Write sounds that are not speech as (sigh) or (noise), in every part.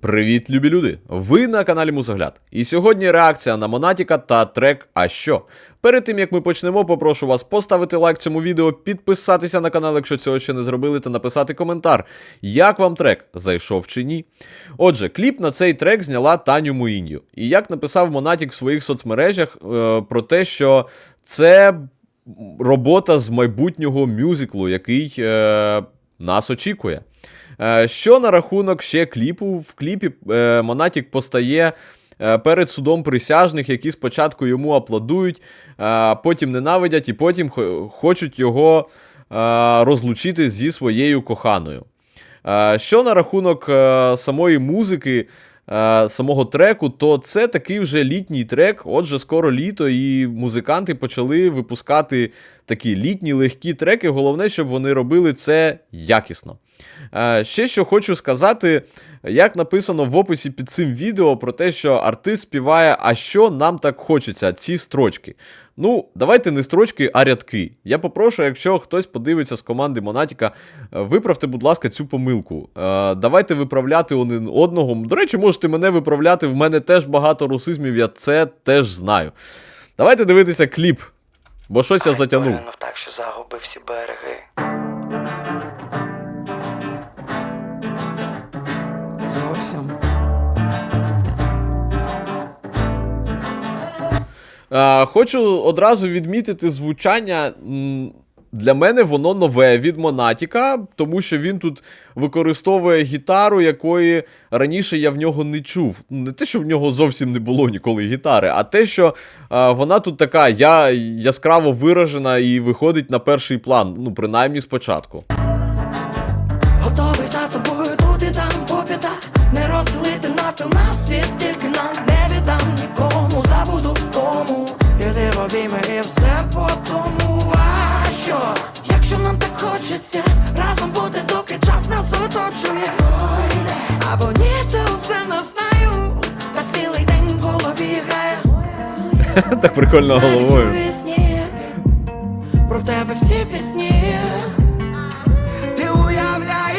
Привіт, любі люди! Ви на каналі Музогляд. І сьогодні реакція на Монатіка та трек А що? Перед тим як ми почнемо, попрошу вас поставити лайк цьому відео, підписатися на канал, якщо цього ще не зробили, та написати коментар, як вам трек зайшов чи ні. Отже, кліп на цей трек зняла Таню Муїнью. І як написав Монатік в своїх соцмережах е, про те, що це робота з майбутнього мюзиклу, який е, нас очікує. Е, Що на рахунок ще кліпу? В кліпі е, Монатік постає е, перед судом присяжних, які спочатку йому аплодують, е, потім ненавидять і потім хочуть його розлучити зі своєю коханою. Що на рахунок самої музики, е, самого треку, то це такий вже літній трек. Отже, скоро літо, і музиканти почали випускати такі літні легкі треки. Головне, щоб вони робили це якісно. Е, Ще що хочу сказати, як написано в описі під цим відео про те, що артист співає, а що нам так хочеться, ці строчки. Ну, давайте не строчки, а рядки. Я попрошу, якщо хтось подивиться з команди Монатіка, е, виправте, будь ласка, цю помилку. Е, Давайте виправляти один одного. До речі, можете мене виправляти. В мене теж багато русизмів, я це теж знаю. Давайте дивитися кліп, бо щось я затягнув. Так, що загубив всі береги. Хочу одразу відмітити звучання. Для мене воно нове від Монатіка, тому що він тут використовує гітару, якої раніше я в нього не чув. Не те, що в нього зовсім не було ніколи гітари, а те, що е, вона тут така я, яскраво виражена і виходить на перший план, ну, принаймні спочатку. Готовий за тобою тут і там по п'ятах Не розділити навпіл на світ, (laughs) Так прикольно головою. Про тебе всі пісні ти уявляй,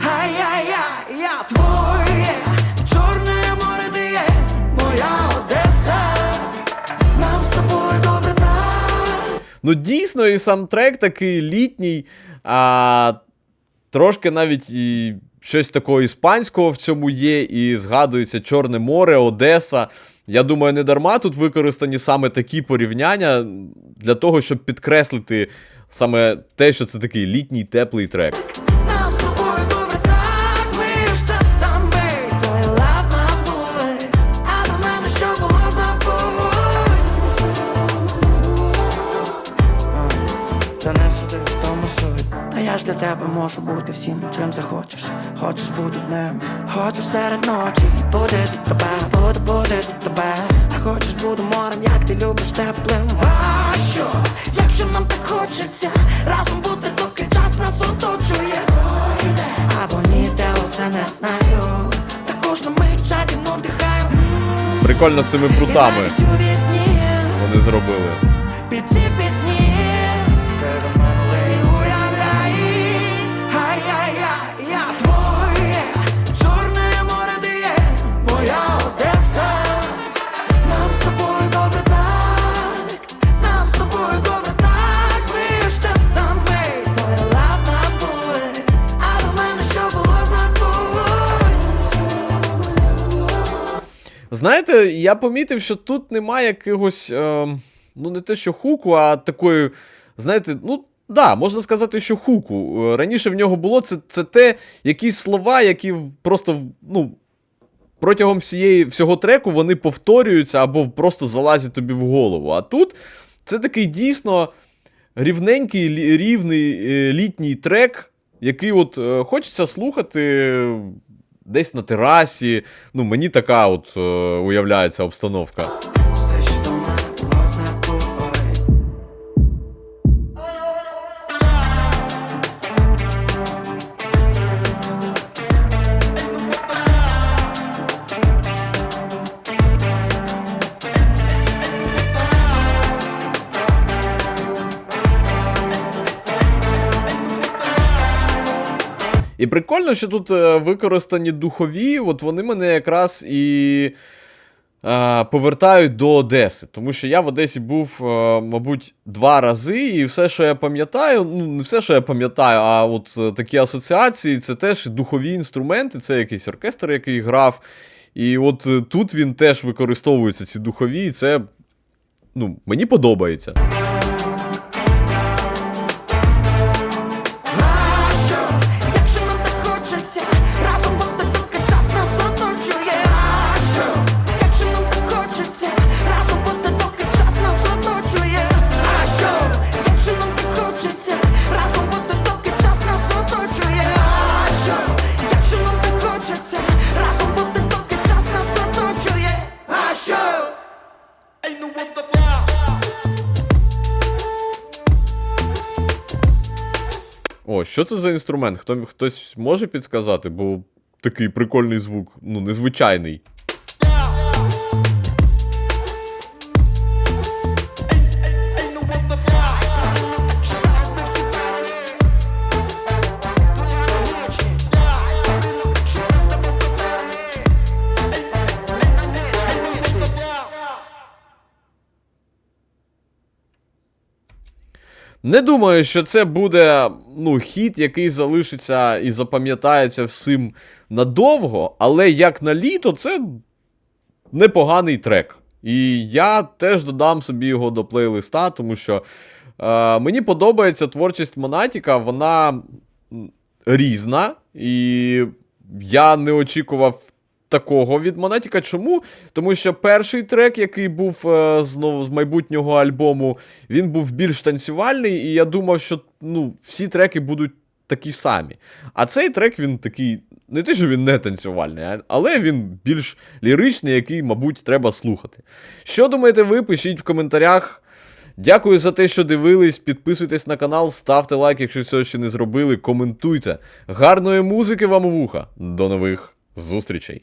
ай-яй-яй, я твоє, чорне море ти є, моя Одеса, нам з тобою добре так. Ну, дійсно, і сам трек такий літній, а трошки навіть і щось такого іспанського в цьому є, і згадується Чорне море, Одеса. Я думаю, не дарма тут використані саме такі порівняння для того, щоб підкреслити саме те, що це такий літній теплий трек. Ж для тебе можу бути всім, чим захочеш. Хочеш бути днем, хочеш серед ночі. Буде тут тебе, буду, буде тут тебе. А хочеш буду морем, як ти любиш теплим. А що, якщо нам так хочеться, разом бути, доки час нас оточує. Або ні, те усе не знаю. Також на мить жадібно вдихаю. Прикольно з цими прутами вони зробили. Знаєте, я помітив, що тут немає якогось, е, ну не те, що хуку, а такої, знаєте, ну. Да, можна сказати, що хуку. Е, Раніше в нього було це, це те, якісь слова, які просто ну, протягом всієї, всього треку вони повторюються або просто залазять тобі в голову. А тут це такий дійсно рівненький, рівний е, літній трек, який от е, хочеться слухати десь на терасі. Ну, мені така от е, уявляється обстановка. І прикольно, що тут е, використані духові, от вони мене якраз і е, повертають до Одеси. Тому що я в Одесі був, е, мабуть, два рази, і все, що я пам'ятаю, ну, не все, що я пам'ятаю, а от такі асоціації, це теж духові інструменти, це якийсь оркестр, який грав. І от тут він теж використовується, ці духові, і це ну, мені подобається. О, що це за інструмент? Хто, хтось може підсказати, бо такий прикольний звук, ну, незвичайний. Не думаю, що це буде ну, хіт, який залишиться і запам'ятається всім надовго, але як на літо, це непоганий трек. І я теж додам собі його до плейлиста, тому що е, мені подобається творчість Монатіка, вона різна, і я не очікував такого від Монатіка. Чому? Тому що перший трек, який був е, знову з майбутнього альбому, він був більш танцювальний, і я думав, що ну, всі треки будуть такі самі. А цей трек він такий. Не те, що він не танцювальний, але він більш ліричний, який, мабуть, треба слухати. Що думаєте ви? Пишіть в коментарях. Дякую за те, що дивились. Підписуйтесь на канал, ставте лайк, якщо цього ще не зробили. Коментуйте. Гарної музики вам у вуха. До нових зустрічей!